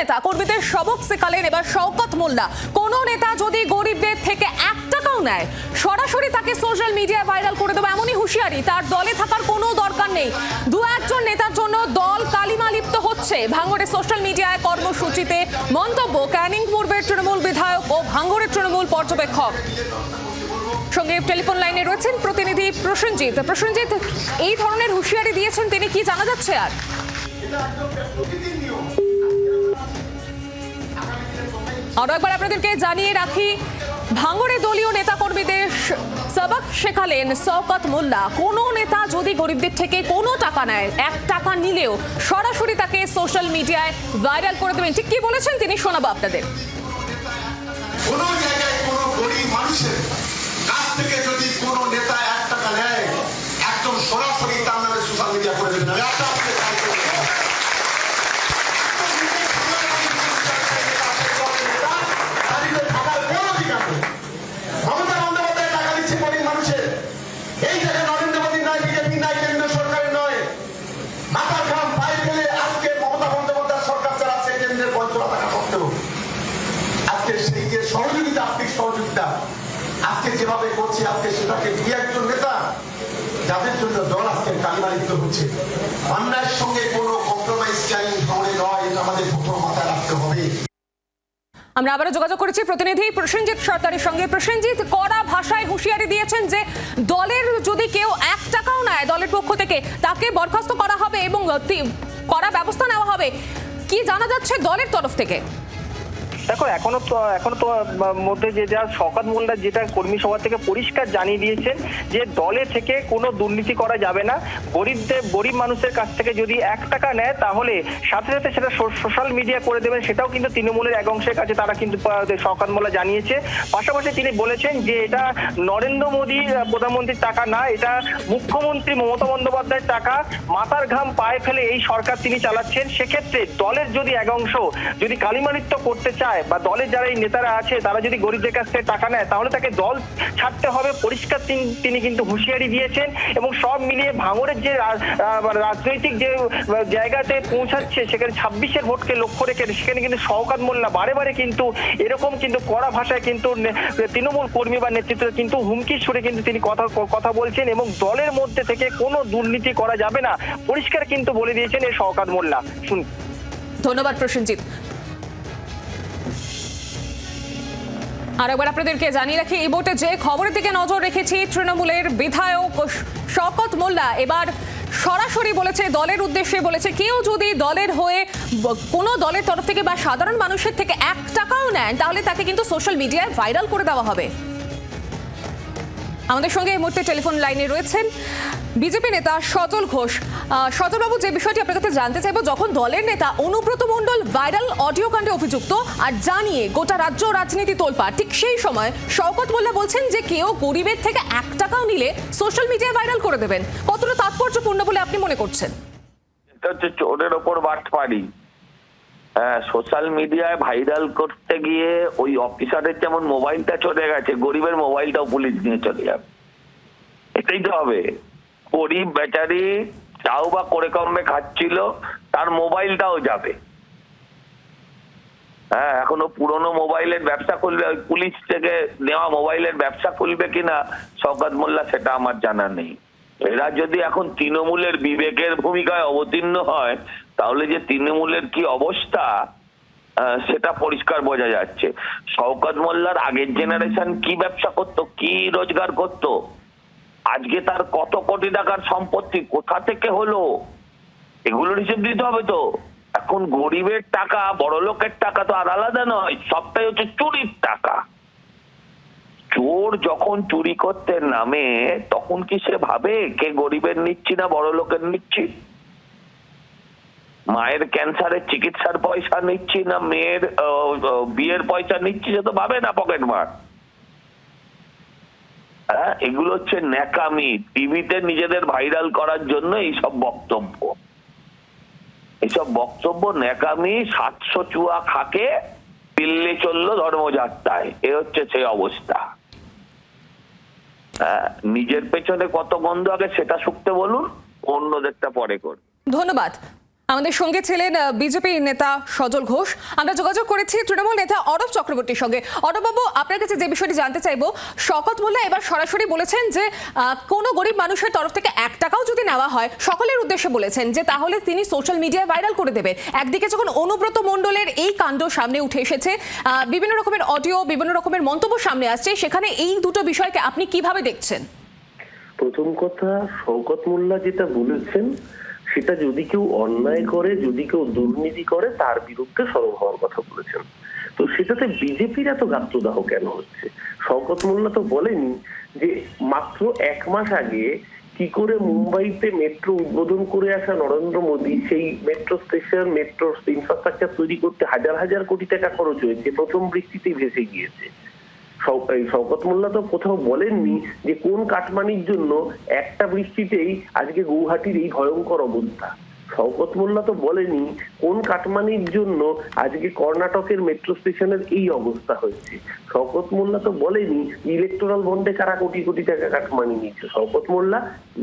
নেতা কর্মীদের সবক শেখালেন এবার শওকত মোল্লা। কোন নেতা যদি গরিবদের থেকে এক টাকাও নেয়, সরাসরি তাকে সোশ্যাল মিডিয়ায় ভাইরাল করে দেবো এমনই হুঁশিয়ারি। তার দলে থাকার কোনো দরকার নেই। দু একজন নেতার জন্য দল কালিমা লিপ্ত হচ্ছে। ভাঙড়ে সোশ্যাল মিডিয়ায় কর্মসূচিতে মন্তব্য, ক্যানিং পূর্বের তৃণমূল বিধায়ক ও ভাঙড়ের তৃণমূল পর্যবেক্ষক। সঙ্গে টেলিফোন লাইনে রয়েছেন প্রতিনিধি প্রসেনজিৎ। প্রসেনজিৎ, এই ধরনের হুঁশিয়ারি দিয়েছেন তিনি, কি জানা যাচ্ছে আর? আরও একবার আপনাদেরকে জানিয়ে রাখি, ভাঙড়ে দলীয় নেতাকর্মীদের সবক শেখালেন শওকত মোল্লা। কোনো নেতা যদি গরিবদের থেকে কোনো টাকা নেয়, এক টাকা নিলেও সরাসরি তাকে সোশ্যাল মিডিয়ায় ভাইরাল করে দেবেন। ঠিক কি বলেছেন তিনি, শোনাবো আপনাদের। কোনো জায়গায় কোনো গরিব মানুষের কাছ থেকে যদি কোনো নেতা এক টাকা নেয় একদম সরাসরি তার নামে সোশ্যাল মিডিয়া করে দেবেন আমি একটা আপনাকে জানাই দেব। দাঁড়িয়ে থাকার কোনো অধিকার নেই। মমতা বন্দ্যোপাধ্যায় টাকা দিচ্ছে গরিব মানুষের এই জায়গায় নরেন্দ্র মোদী নয় বিজেপি নয় কেন্দ্রীয় সরকারের নয় মাথার ঘাম পায়ে ফেলে আজকে মমতা বন্দ্যোপাধ্যায় সরকার চালাচ্ছে কেন্দ্রের পঞ্চলা টাকা সত্ত্বেও আজকে সেই যে সহযোগিতা আর্থিক সহযোগিতা আজকে যেভাবে করছে আজকে সেটাকে দু একজন নেতা, যাদের জন্য দল আজকে কালিমালিপ্ত হচ্ছে। অন্যায়ের সঙ্গে কোনো কম্প্রোমাইজ চাই ভাঙড়ে নয়, এটা আমাদের প্রথম মাথায় রাখতে হবে। আমরা আবারও যোগাযোগ করেছি প্রতিনিধি প্রসেনজিৎ সরকারের সঙ্গে। প্রসেনজিৎ, কড়া ভাষায় হুঁশিয়ারি দিয়েছেন যে দলের যদি কেউ এক টাকাও নেয় দলের পক্ষ থেকে, তাকে বরখাস্ত করা হবে এবং কড়া ব্যবস্থা নেওয়া হবে। কি জানা যাচ্ছে দলের তরফ থেকে? দেখো এখনও তো এখনও তো মধ্যে যে যা শওকাত মোল্লা যেটা কর্মী সভা থেকে পরিষ্কার জানিয়ে দিয়েছেন যে দলে থেকে কোনো দুর্নীতি করা যাবে না। গরিবদের গরিব মানুষের কাছ থেকে যদি এক টাকা নেয় তাহলে সাথে সাথে সেটা সোশ্যাল মিডিয়া করে দেবেন। সেটাও কিন্তু তৃণমূলের এক অংশের কাছে তারা কিন্তু আহ, শওকাত মোল্লা জানিয়েছে। পাশাপাশি তিনি বলেছেন যে এটা নরেন্দ্র মোদী প্রধানমন্ত্রীর টাকা না এটা মুখ্যমন্ত্রী মমতা বন্দ্যোপাধ্যায়ের টাকা। মাথার ঘাম পায়ে ফেলে এই সরকার তিনি চালাচ্ছেন। সেক্ষেত্রে দলের যদি এক অংশ যদি কালিমালিত্য করতে চায় বা দলের যারা এই নেতারা আছে, তারা যদি গরিবদের কাছ থেকে টাকা নেয়, তাহলে তাকে দল ছাড়তে হবে। পরিষ্কার তিনি কিন্তু হুঁশিয়ারি দিয়েছেন এবং সব মিলিয়ে ভাঙড়ের যে রাজনৈতিক যে জায়গাতে পৌঁছাচ্ছে, সেখানে ছাব্বিশের ভোটকে লক্ষ্য রেখে সেখানে কিন্তু শওকাত মোল্লা বারে বারে কিন্তু এরকম কিন্তু কড়া ভাষায় কিন্তু তৃণমূল কর্মী বা নেতৃত্ব কিন্তু হুমকি সুরে কিন্তু তিনি কথা কথা বলছেন এবং দলের মধ্যে থেকে কোনো দুর্নীতি করা যাবে না। পরিষ্কার কিন্তু বলে দিয়েছেন এই শওকাত মোল্লা। শুন ধন্যবাদ প্রসেনজিৎ। আর একবার আপনাদেরকে জানিয়ে রাখি, এই বোটে যে খবরের দিকে নজর রেখেছি, তৃণমূলের বিধায়ক শকত মোল্লা। এবার সরাসরি বলেছে, দলের উদ্দেশ্যে বলেছে, কেউ যদি দলের হয়ে কোনো দলের তরফ থেকে বা সাধারণ মানুষের থেকে এক টাকাও নেন, তাহলে তাকে কিন্তু সোশ্যাল মিডিয়ায় ভাইরাল করে দেওয়া হবে। আমাদের সঙ্গে এই মুহূর্তে টেলিফোন লাইনে রয়েছেন বিজেপি নেতা সজল ঘোষ। সজলবাবু, যে বিষয়টি আপনার কাছে জানতে চাইব, যখন দলের নেতা অনুব্রত মণ্ডল ভাইরাল অডিও কাণ্ডে অভিযুক্ত আর জানিয়ে গোটা রাজ্য রাজনীতি তোলপাড়, ঠিক সেই সময় শওকত মোল্লা বলছেন যে কেউ গরিবের থেকে এক টাকাও নিলে সোশ্যাল মিডিয়ায় ভাইরাল করে দেবেন। কতটা তাৎপর্যপূর্ণ বলে আপনি মনে করছেন? এটা হচ্ছে চোরের ওপর বাটপাড়ি সোশ্যাল মিডিয়ায় ভাইরাল করতে গিয়ে ওই অফিসারের যেমন মোবাইলটা চলে গেছে, গরিবের মোবাইলটাও পুলিশ নিয়ে চলে যাবে। এটাই তো হবে। গরিব বেচারি চাও বা করে কমবে খাচ্ছিল, তার মোবাইলটাও যাবে। হ্যাঁ এখনও পুরনো মোবাইলের ব্যবসা খুলবে, ওই পুলিশ থেকে নেওয়া মোবাইলের ব্যবসা খুলবে কিনা, শওকত মোল্লা, সেটা আমার জানা নেই। এরা যদি এখন তৃণমূলের বিবেকের ভূমিকায় অবতীর্ণ হয় তাহলে যে তৃণমূলের কি অবস্থা সেটা পরিষ্কার বোঝা যাচ্ছে। শওকত মোল্লার আগের জেনারেশন কি ব্যবসা করত, কি রোজগার করত? আজকে তার কত কোটি টাকার সম্পত্তি, কোথা থেকে হলো? এগুলোর হিসেব দিতে হবে তো। এখন গরিবের টাকা বড় লোকের টাকা তো আর আলাদা নয়, সবটাই হচ্ছে চুরির টাকা। চোর যখন চুরি করতে নামে, তখন কি সে ভাবে, কে গরিবের নিচ্ছি না বড় লোকের নিচ্ছি? মায়ের ক্যান্সারের চিকিৎসার পয়সা নিচ্ছি না মেয়ের বিয়ের পয়সা নিচ্ছি সে তো ভাবে না পকেট মার হ্যাঁ এগুলো হচ্ছে ন্যাকামি। টিভিতে নিজেদের ভাইরাল করার জন্য এইসব বক্তব্য। এইসব বক্তব্য ন্যাকামি সাতশো চুয়া খাকে দিল্লি চলল ধর্মযাত্রায়। এ হচ্ছে সেই অবস্থা। হ্যাঁ, নিজের পেছনে কত গন্ধ আগে সেটা শুকতে বলুন অন্যদেরটা পরে করুন। ধন্যবাদ। আমাদের সঙ্গে ছিলেন বিজেপি নেতা সজল ঘোষ। আমরা যোগাযোগ করেছি তৃণমূল নেতা অরব চক্রবর্তীর সঙ্গে। অরববাবু আপনার কাছে যে বিষয়টি জানতে চাইব, শকত মোল্লা এবার সরাসরি বলেছেন যে কোনো গরিব মানুষের তরফ থেকে এক টাকাও যদি নেওয়া হয়, সকলের উদ্দেশ্যে বলেছেন যে, তাহলে তিনি সোশ্যাল মিডিয়ায় ভাইরাল করে দেবেন একদিকে যখন অনুব্রত মণ্ডলের এই কাণ্ড সামনে উঠে এসেছে বিভিন্ন রকমের অডিও বিভিন্ন রকমের মন্তব্য সামনে আসছে, সেখানে এই দুটো বিষয়কে আপনি কীভাবে দেখছেন? প্রথম কথা শওকত মোল্লা যেটা বলেছেন সেটা যদি কেউ অন্যায় করে যদি কেউ দুর্নীতি করে তার বিরুদ্ধে সরব হওয়ার কথা বলেছেন। তো সেটাতে বিজেপির এত গাত্রদাহ কেন হচ্ছে? শওকত মোল্লা তো বলেনি যে মাত্র এক মাস আগে কি করে মুম্বাইতে মেট্রো উদ্বোধন করে আসা নরেন্দ্র মোদী সেই মেট্রো স্টেশন মেট্রো ইনফ্রাস্ট্রাকচার তৈরি করতে হাজার হাজার কোটি টাকা খরচ হয়েছে প্রথম বৃষ্টিতেই ভেসে গিয়েছে। শওকত মোল্লা তো কোথাও বলেননি যে কোন কাটমানির জন্য একটা বৃষ্টিতেই আজকে গৌহাটির এই ভয়ঙ্কর অবস্থা। শওকত মোল্লা তো বলেনি কোন কাটমানির জন্য আজকে কর্ণাটকের মেট্রো স্টেশনের এই অবস্থা হয়েছে। শওকত মোল্লা তো বলেনি ইলেকট্রাল বন্ডে কারা কোটি কোটি টাকা কাটমানি নিয়েছে শওকত মোল্লা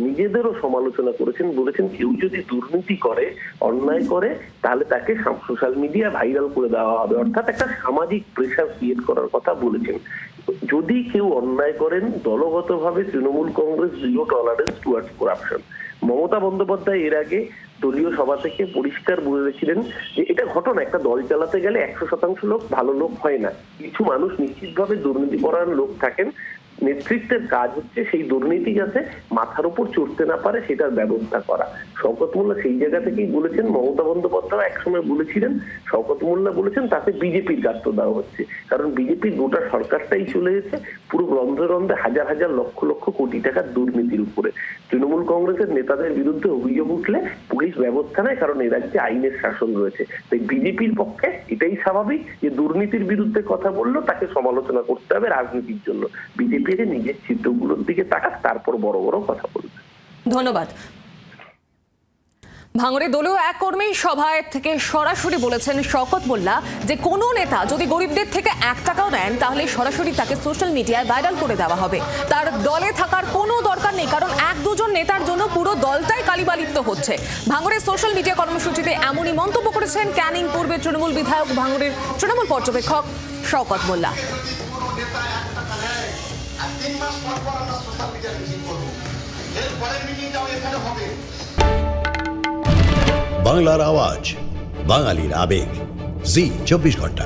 নিজেদেরও সমালোচনা করেছেন, বলেছেন কেউ যদি দুর্নীতি করে, অন্যায় করে, তাহলে তাকে সোশ্যাল মিডিয়া ভাইরাল করে দেওয়া হবে। অর্থাৎ একটা সামাজিক প্রেশার ক্রিয়েট করার কথা বলেছেন। যদি কেউ অন্যায় করেন, দলগতভাবে Trinamool Congress zero tolerance towards corruption Mamata Bandyopadhyay এর আগে দলীয় সভা থেকে পরিষ্কার বলেছিলেন যে এটা ঘটনা, একটা দল চালাতে গেলে একশো শতাংশ লোক ভালো লোক হয় না। কিছু মানুষ নিশ্চিতভাবে দুর্নীতি করার লোক থাকেন নেতৃত্বের কাজ হচ্ছে সেই দুর্নীতি যাতে মাথার উপর চড়তে না পারে, সেটার ব্যবস্থা করা। শওকত মোল্লা সেই জায়গা থেকেই বলেছেন, মমতা বন্দ্যোপাধ্যায় একসময় বলেছিলেন, শওকত মোল্লা বলেছেন তাতে বিজেপির গাত্র দেওয়া হচ্ছে। কারণ বিজেপির গোটা সরকারটাই চলে গেছে, পুরো রন্ধ্রে রন্ধ্রে হাজার হাজার লক্ষ লক্ষ কোটি টাকার দুর্নীতির উপরে। তৃণমূল কংগ্রেসের নেতাদের বিরুদ্ধে অভিযোগ উঠলে পুলিশ ব্যবস্থা নেয়, কারণ এ রাজ্যে আইনের শাসন রয়েছে। তাই বিজেপির পক্ষে এটাই স্বাভাবিক যে দুর্নীতির বিরুদ্ধে কথা বলল, তাকে সমালোচনা করতে হবে রাজনীতির জন্য। বিজেপি নিজের চিত্রগুলোর দিকে তাকাক, তারপর বড় বড় কথা বলবে। ধন্যবাদ। ভাঙড়ে দলীয় এক কর্মী সভায় থেকে সরাসরি বলেছেন শওকত মোল্লা যে, কোনো নেতা যদি গরিবদের থেকে এক টাকাও নেন, তাহলে সরাসরি তাকে সোশ্যাল মিডিয়ায় ভাইরাল করে দেওয়া হবে। তার দলে থাকার কোনো দরকার নেই, কারণ এক দুজন নেতার জন্য পুরো দলটাই কালিবালিপ্ত হচ্ছে। ভাঙড়ের সোশ্যাল মিডিয়া কর্মসূচিতে এমনই মন্তব্য করেছেন ক্যানিং পূর্বের তৃণমূল বিধায়ক ভাঙড়ের তৃণমূল পর্যবেক্ষক শওকত মোল্লা। তিন মাস পর পর আমরা সোশ্যাল মিডিয়া মিটিং করব। এরপরের মিটিংটাও এখানে হবে। বাংলার আওয়াজ, বাঙালির আবেগ। জি, চব্বিশ ঘণ্টা।